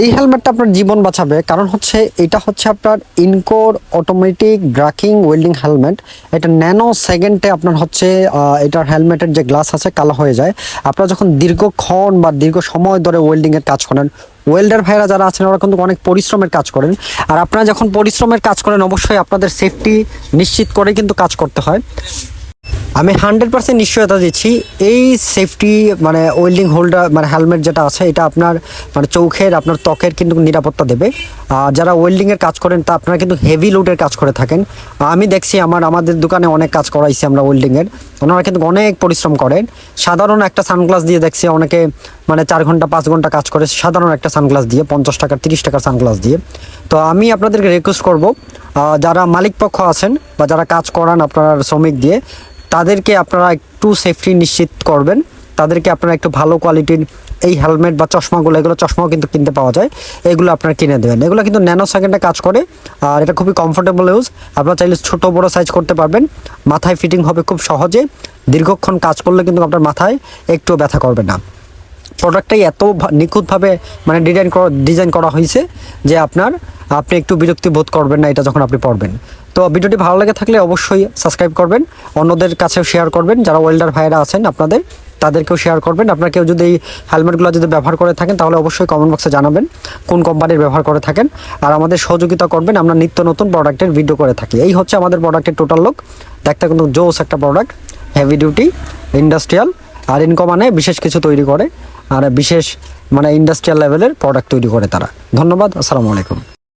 এই হেলমেটটা আপনার জীবন বাঁচাবে। কারণ হচ্ছে এটা হচ্ছে আপনার ইনকোর অটোমেটিক ব্রাকিং ওয়েল্ডিং হেলমেট এটা ন্যানো সেকেন্ডে আপনার হচ্ছে এটার হেলমেটের যে গ্লাস আছে, কালো হয়ে যায়। আপনারা যখন দীর্ঘক্ষণ বা দীর্ঘ সময় ধরে ওয়েল্ডিংয়ের কাজ করেন ওয়েল্ডার ভাইরা যারা আছেন, ওরা কিন্তু অনেক পরিশ্রমের কাজ করেন। আর আপনারা যখন পরিশ্রমের কাজ করেন, অবশ্যই আপনাদের সেফটি নিশ্চিত করে কিন্তু কাজ করতে হয়। আমি হান্ড্রেড পার্সেন্ট নিশ্চয়তা দিচ্ছি। এই সেফটি মানে ওয়েল্ডিং হোল্ডার মানে হেলমেট যেটা আছে, এটা আপনার মানে চোখের, আপনার ত্বকের কিন্তু নিরাপত্তা দেবে। আর যারা ওয়েল্ডিংয়ের কাজ করেন, তা আপনারা কিন্তু হেভি লোডের কাজ করে থাকেন। আমি দেখছি আমার, আমাদের দোকানে অনেক কাজ করাইছি আমরা ওয়েল্ডিংয়ের ওনারা কিন্তু অনেক পরিশ্রম করেন। সাধারণ একটা সানগ্লাস দিয়ে দেখছি অনেকে মানে চার ঘণ্টা, পাঁচ ঘণ্টা কাজ করে, সাধারণ একটা সানগ্লাস দিয়ে, পঞ্চাশ টাকার, তিরিশ টাকার সানগ্লাস দিয়ে। তো আমি আপনাদেরকে রিকোয়েস্ট করব যারা মালিক পক্ষ আছেন বা যারা কাজ করান আপনার শ্রমিক দিয়ে তাদেরকে আপনারা একটু সেফটি নিশ্চিত করবেন। তাদেরকে আপনারা একটু ভালো কোয়ালিটির এই হেলমেট বা চশমাগুলো, এগুলো চশমাও কিন্তু কিনতে পাওয়া যায়। এগুলো আপনারা কিনে দেবেন। এগুলো কিন্তু ন্যানো সেকেন্ডে কাজ করে, আর এটা খুবই কমফোর্টেবল ইউজ আপনারা চাইলে ছোটো, বড় সাইজ করতে পারবেন। মাথায় ফিটিং হবে খুব সহজে। দীর্ঘক্ষণ কাজ করলে কিন্তু আপনার মাথায় একটু ব্যথা করবে না। প্রোডাক্টটাই এত নিখুঁতভাবে মানে ডিজাইন করা ডিজাইন করা হয়েছে যে আপনার আপনি একটু বিরক্তি বোধ করবেন না, এটা যখন আপনি পড়বেন। তো ভিডিওটি ভালো লেগে থাকলে অবশ্যই সাবস্ক্রাইব করবেন, অন্যদের কাছেও শেয়ার করবেন। যারা ওয়েল্ডার ভাইয়েরা আছেন আপনাদের, তাদেরকেও শেয়ার করবেন। আপনার কেউ যদি এই হেলমেটগুলো যদি ব্যবহার করে থাকেন, তাহলে অবশ্যই কমেন্ট বক্সে জানাবেন কোন কোম্পানির ব্যবহার করে থাকেন। আর আমাদের সহযোগিতা করবেন, আমরা নিত্য নতুন প্রোডাক্টের ভিডিও করে থাকি। এই হচ্ছে আমাদের প্রোডাক্টের টোটাল লোক দেখতে কিন্তু জোস একটা প্রোডাক্ট হেভি ডিউটি ইন্ডাস্ট্রিয়াল আর ইনকম মানে বিশেষ কিছু তৈরি করে, আর বিশেষ মানে ইন্ডাস্ট্রিয়াল লেভেলের প্রোডাক্ট তৈরি করে তারা। ধন্যবাদ, আসসালামু আলাইকুম।